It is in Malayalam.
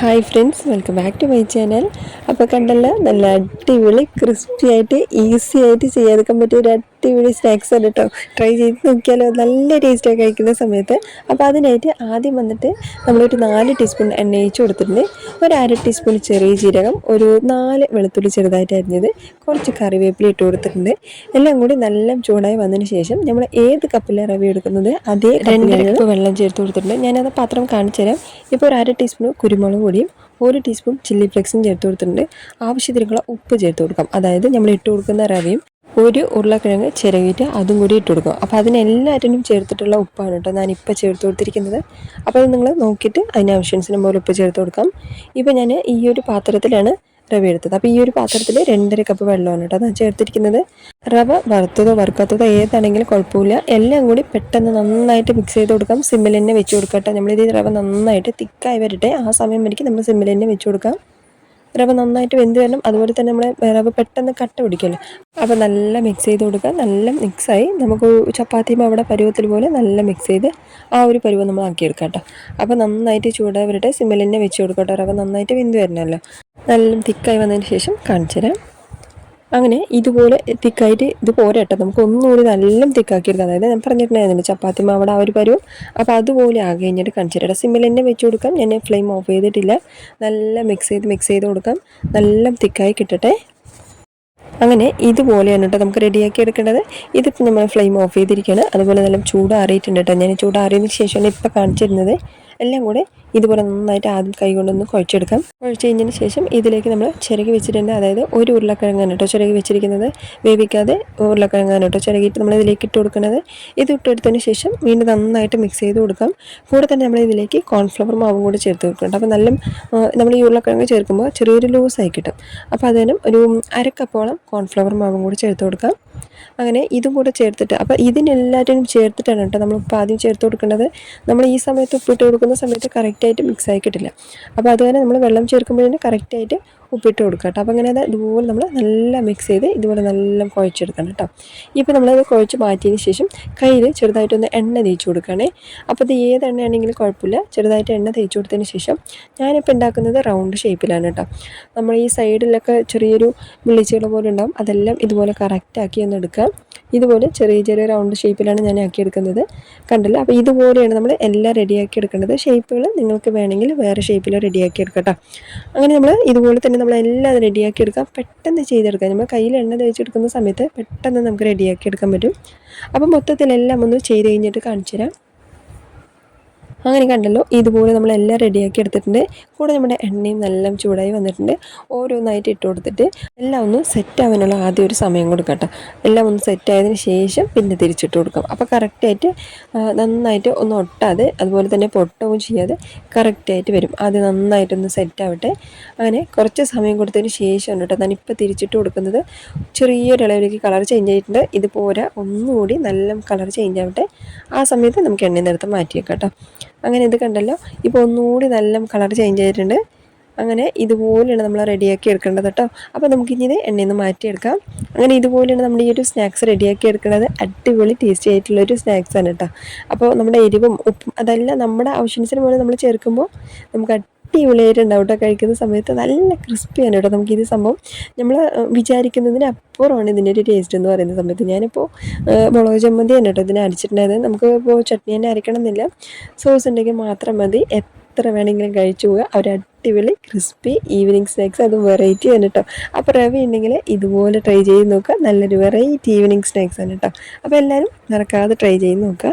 Hi friends welcome back to my channel അപ്പോൾ കണ്ടല്ലോ നല്ല അടിപൊളി ക്രിസ്പി ആയിട്ട് ഈസി ആയിട്ട് ചെയ്യാതെക്കാൻ പറ്റിയ ഒരു അടിപൊളി സ്നാക്സ് ആണ് കേട്ടോ ട്രൈ ചെയ്ത് നോക്കിയാലോ നല്ല ടേസ്റ്റായി കഴിക്കുന്ന സമയത്ത്. അപ്പോൾ അതിനായിട്ട് ആദ്യം വന്നിട്ട് നമ്മളൊരു നാല് ടീസ്പൂൺ എണ്ണ ഒഴിച്ച് കൊടുത്തിട്ടുണ്ട്. ഒരു അര ടീസ്പൂൺ ചെറിയ ജീരകം ഒരു നാല് വെളുത്തുള്ളി ചെറുതായിട്ട് അരിഞ്ഞത് കുറച്ച് കറിവേപ്പില ഇട്ട് കൊടുത്തിട്ടുണ്ട്. എല്ലാം കൂടി നല്ല ചൂടായി വന്നതിന് ശേഷം നമ്മൾ ഏത് കപ്പിലെ റവി എടുക്കുന്നത് അതേ രണ്ട് കപ്പ് വെള്ളം ചേർത്ത് കൊടുത്തിട്ടുണ്ട്. ഞാനത് പാത്രം കാണിച്ചു തരാം. ഇപ്പോൾ ഒരു അര ടീസ്പൂൺ കുരുമുളക് പൊടിയും ഒരു ടീസ്പൂൺ ചില്ലി ഫ്ലെക്സും ചേർത്ത് കൊടുത്തിട്ടുണ്ട്. ആവശ്യത്തിനുള്ള ഉപ്പ് ചേർത്ത് കൊടുക്കാം. അതായത് നമ്മൾ ഇട്ട് കൊടുക്കുന്ന റവയും ഒരു ഉരുളക്കിഴങ്ങ് ചിരകിയിട്ട് അതും കൂടി ഇട്ട് കൊടുക്കുക. അപ്പോൾ അതിനെല്ലാറ്റിനും ചേർത്തിട്ടുള്ള ഉപ്പാണ് കേട്ടോ ഞാനിപ്പോൾ ചേർത്ത് കൊടുത്തിരിക്കുന്നത്. അപ്പോൾ അത് നിങ്ങൾ നോക്കിയിട്ട് അതിന് ആവശ്യത്തിന് പോലെ ഉപ്പ് ചേർത്ത് കൊടുക്കാം. ഇപ്പോൾ ഞാൻ ഈ ഒരു പാത്രത്തിലാണ് റവ എടുത്തത്. അപ്പോൾ ഈ ഒരു പാത്രത്തിൽ രണ്ടര കപ്പ് വെള്ളമാണ് കേട്ടോ ഞാൻ ചേർത്തിരിക്കുന്നത്. റവ വറുത്തതോ വറുക്കാത്തതോ ഏതാണെങ്കിലും കുഴപ്പമില്ല. എല്ലാം കൂടി പെട്ടെന്ന് നന്നായിട്ട് മിക്സ് ചെയ്ത് കൊടുക്കാം. സിമ്മിൽ തന്നെ വെച്ച് കേട്ടോ. നമ്മളിത് റവ നന്നായിട്ട് തിക്കായി വരട്ടെ. ആ സമയം വരയ്ക്ക് നമ്മൾ സിമ്മിൽ തന്നെ വെച്ച് കൊടുക്കാം. റവ നന്നായിട്ട് വെന്ത് വരണം. അതുപോലെ തന്നെ നമ്മൾ റവ പെട്ടെന്ന് കട്ട പിടിക്കല്ലോ അപ്പോൾ നല്ല മിക്സ് ചെയ്ത് കൊടുക്കുക. നല്ല മിക്സായി നമുക്ക് ചപ്പാത്തിയും അവിടെ പരുവത്തിൽ പോലെ നല്ല മിക്സ് ചെയ്ത് ആ ഒരു പരുവം നമ്മൾ ആക്കിയെടുക്കാം കേട്ടോ. അപ്പോൾ നന്നായിട്ട് ചൂടായി സിമ്മലിനെ വെച്ച് കൊടുക്കട്ടെ. റവ നന്നായിട്ട് വെന്ത് വരണമല്ലോ നല്ല തിക്കായി വന്നതിന് ശേഷം കാണിച്ചു തരാം അങ്ങനെ ഇതുപോലെ തിക്കായിട്ട് ഇത് പോരെ നമുക്ക് ഒന്നുകൂടി നല്ല തിക്കാക്കിയിരുന്നു അതായത് ഞാൻ പറഞ്ഞിട്ടുണ്ടായിരുന്നില്ല ചപ്പാത്തി മാവട ആ ഒരു പരുവം അപ്പോൾ അതുപോലെ ആകെ കഴിഞ്ഞിട്ട് കാണിച്ചിട്ട് സിമ്മിൽ തന്നെ വെച്ച് കൊടുക്കാം. ഞാൻ ഫ്ലെയിം ഓഫ് ചെയ്തിട്ടില്ല. നല്ല മിക്സ് ചെയ്ത് മിക്സ് ചെയ്ത് കൊടുക്കാം. നല്ല തിക്കായി കിട്ടട്ടെ. അങ്ങനെ ഇതുപോലെയാണ് കേട്ടോ നമുക്ക് റെഡിയാക്കി എടുക്കേണ്ടത്. ഇതിപ്പോൾ നമ്മൾ ഫ്ലെയിം ഓഫ് ചെയ്തിരിക്കുകയാണ്. അതുപോലെ നല്ല ചൂടാറിയിട്ടുണ്ട് കേട്ടോ. ഞാൻ ചൂടാറിയതിന് ശേഷമാണ് ഇപ്പോൾ കാണിച്ചിരുന്നത്. എല്ലാം കൂടെ ഇതുപോലെ നന്നായിട്ട് ആദ്യം കൈ കൊണ്ടൊന്ന് കുഴച്ചെടുക്കാം. കുഴച്ച് കഴിഞ്ഞതിന് ശേഷം ഇതിലേക്ക് നമ്മൾ ചിരകി വെച്ചിട്ടുണ്ട്. അതായത് ഒരു ഉരുളക്കിഴങ്ങാണ് കേട്ടോ ചിരകി വെച്ചിരിക്കുന്നത്. വേവിക്കാതെ ഉരുളക്കിഴങ്ങാണ് കേട്ടോ ചിരകിയിട്ട് നമ്മൾ ഇതിലേക്ക് ഇട്ട് കൊടുക്കുന്നത്. ഇത് ഇട്ടെടുത്തതിന് ശേഷം വീണ്ടും നന്നായിട്ട് മിക്സ് ചെയ്ത് കൊടുക്കാം. കൂടെ തന്നെ നമ്മൾ ഇതിലേക്ക് കോൺഫ്ലവർ മാവും കൂടി ചേർത്ത് കൊടുക്കുന്നുണ്ട്. അപ്പോൾ നല്ല നമ്മൾ ഈ ഉരുളക്കിഴങ്ങ് ചേർക്കുമ്പോൾ ചെറിയൊരു ലൂസായി കിട്ടും. അപ്പോൾ അതിനും ഒരു അരക്കപ്പോളം കോൺഫ്ലവർ മാവും കൂടി ചേർത്ത് കൊടുക്കാം. അങ്ങനെ ഇതും കൂടെ ചേർത്തിട്ട്. അപ്പോൾ ഇതിനെല്ലാറ്റിനും ചേർത്തിട്ടാണ് കേട്ടോ നമ്മൾ ഇപ്പോൾ ആദ്യം ചേർത്ത് കൊടുക്കേണ്ടത് നമ്മൾ ഈ സമയത്ത് ഉപ്പിട്ട് കൊടുക്കുന്ന സമയത്ത് കറക്റ്റായിട്ട് മിക്സ് ആയി കിട്ടില്ല. അപ്പോൾ അതുപോലെ നമ്മൾ വെള്ളം ചേർക്കുമ്പോഴേ കറക്റ്റായിട്ട് ഉപ്പിട്ട് കൊടുക്കുക കേട്ടോ. അപ്പോൾ അങ്ങനെ അത് ഇതുപോലെ നമ്മൾ നല്ല മിക്സ് ചെയ്ത് ഇതുപോലെ നല്ല കുഴച്ചെടുക്കണം കേട്ടോ. ഇപ്പോൾ നമ്മളത് കുഴച്ച് മാറ്റിയതിന് ശേഷം കയ്യിൽ ചെറുതായിട്ടൊന്ന് എണ്ണ തേച്ച് കൊടുക്കണേ അപ്പോൾ ഇത് ഏത് എണ്ണയാണെങ്കിലും കുഴപ്പമില്ല. ചെറുതായിട്ട് എണ്ണ തേച്ച് കൊടുത്തതിന് ശേഷം ഞാനിപ്പോൾ ഉണ്ടാക്കുന്നത് റൗണ്ട് ഷേപ്പിലാണ് കേട്ടോ. നമ്മൾ ഈ സൈഡിലൊക്കെ ചെറിയൊരു വിളിച്ചുകൾ പോലെ ഉണ്ടാവും. അതെല്ലാം ഇതുപോലെ കറക്റ്റാക്കി ഒന്ന് എടുക്കാം ഇതുപോലെ ചെറിയ ചെറിയ റൗണ്ട് ഷേപ്പിലാണ് ഞാൻ ആക്കിയെടുക്കുന്നത്. കണ്ടല്ലോ? അപ്പോൾ ഇതുപോലെയാണ് നമ്മൾ എല്ലാം റെഡിയാക്കി എടുക്കേണ്ടത്. ഷേപ്പുകൾ നിങ്ങൾക്ക് വേണമെങ്കിൽ വേറെ ഷേപ്പിൽ റെഡിയാക്കി എടുക്കട്ടോ അങ്ങനെ നമ്മൾ ഇതുപോലെ തന്നെ നമ്മൾ എല്ലാം റെഡിയാക്കി എടുക്കാം. പെട്ടെന്ന് ചെയ്തെടുക്കാം. നമ്മൾ കയ്യിൽ എണ്ണ തേച്ചെടുക്കുന്ന സമയത്ത് പെട്ടെന്ന് നമുക്ക് റെഡിയാക്കി എടുക്കാൻ പറ്റും. അപ്പോൾ മൊത്തത്തിലെല്ലാം ഒന്ന് ചെയ്ത് കഴിഞ്ഞിട്ട് കാണിച്ചു തരാം അങ്ങനെ കണ്ടല്ലോ ഇതുപോലെ നമ്മളെല്ലാം റെഡിയാക്കി എടുത്തിട്ടുണ്ട്. കൂടെ നമ്മുടെ എണ്ണയും നല്ല ചൂടായി വന്നിട്ടുണ്ട്. ഓരോന്നായിട്ട് ഇട്ട് കൊടുത്തിട്ട് എല്ലാം ഒന്ന് സെറ്റ് ആവാനുള്ള ആദ്യം ഒരു സമയം കൊടുക്കട്ടെ എല്ലാം ഒന്ന് സെറ്റ് ആയതിന് ശേഷം പിന്നെ തിരിച്ചിട്ട് കൊടുക്കാം. അപ്പോൾ കറക്റ്റായിട്ട് നന്നായിട്ട് ഒന്ന് ഒട്ടാതെ അതുപോലെ തന്നെ പൊട്ടവും ചെയ്യാതെ കറക്റ്റായിട്ട് വരും. അത് നന്നായിട്ടൊന്ന് സെറ്റ് ആവട്ടെ. അങ്ങനെ കുറച്ച് സമയം കൊടുത്തതിന് ശേഷം കേട്ടോ ഞാനിപ്പോൾ തിരിച്ചിട്ട് കൊടുക്കുന്നത് ചെറിയൊരു ഇളവിലേക്ക് കളർ ചേഞ്ച് ആയിട്ടുണ്ട്. ഇതുപോലെ ഒന്നുകൂടി നല്ല കളർ ചേഞ്ച് ആവട്ടെ. ആ സമയത്ത് നമുക്ക് എണ്ണയിൽ നിന്ന് എടുത്ത് മാറ്റിയേക്കാം കേട്ടോ. അങ്ങനെ ഇത് കണ്ടല്ലോ. ഇപ്പോൾ ഒന്നുകൂടി നല്ല കളർ ചേഞ്ച് ആയിട്ടുണ്ട് അങ്ങനെ ഇതുപോലെയാണ് നമ്മൾ റെഡിയാക്കി എടുക്കേണ്ടത് കേട്ടോ. അപ്പോൾ നമുക്കിനി ഇത് എണ്ണയിൽ നിന്ന് മാറ്റിയെടുക്കാം. അങ്ങനെ ഇതുപോലെയാണ് നമ്മൾ ഈ ഒരു സ്നാക്സ് റെഡിയാക്കി എടുക്കുന്നത്. അടിപൊളി ടേസ്റ്റി ആയിട്ടുള്ള ആയിട്ടുള്ളൊരു സ്നാക്സാണ് കേട്ടോ. അപ്പോൾ നമ്മുടെ എരിവും ഉപ്പും അതെല്ലാം നമ്മുടെ ആവശ്യത്തിന് പോലെ നമ്മൾ ചേർക്കുമ്പോൾ നമുക്ക് അടിപൊളിയായിട്ട് ഉണ്ടാവും കേട്ടോ. കഴിക്കുന്ന സമയത്ത് നല്ല ക്രിസ്പിയാണ് കേട്ടോ നമുക്ക് ഇത് സംഭവം. നമ്മൾ വിചാരിക്കുന്നതിന് അപ്പുറമാണ് ഇതിന്റെ ഒരു ടേസ്റ്റ് എന്ന് പറയുന്ന സമയത്ത്. ഞാനിപ്പോൾ മുളക് ചമ്മന്തി തന്നെ കേട്ടോ ഇതിനെ അരച്ചിട്ടുണ്ടായത് നമുക്ക് ഇപ്പോൾ ചട്നി തന്നെ അരക്കണം എന്നില്ല സോസ് ഉണ്ടെങ്കിൽ മാത്രം മതി. എത്ര വേണമെങ്കിലും കഴിച്ചു പോവുക. ഒരു അടിപൊളി ക്രിസ്പി ഈവനിങ് സ്നാക്സ് അത് വെറൈറ്റി ആണ് കേട്ടോ. അപ്പോൾ റവി ഉണ്ടെങ്കിൽ ഇതുപോലെ ട്രൈ ചെയ്ത് നോക്കുക. നല്ലൊരു വെറൈറ്റി ഈവനിങ് സ്നാക്സ് ആണ് കേട്ടോ. അപ്പോൾ എല്ലാവരും മറക്കാതെ ട്രൈ ചെയ്ത് നോക്കുക.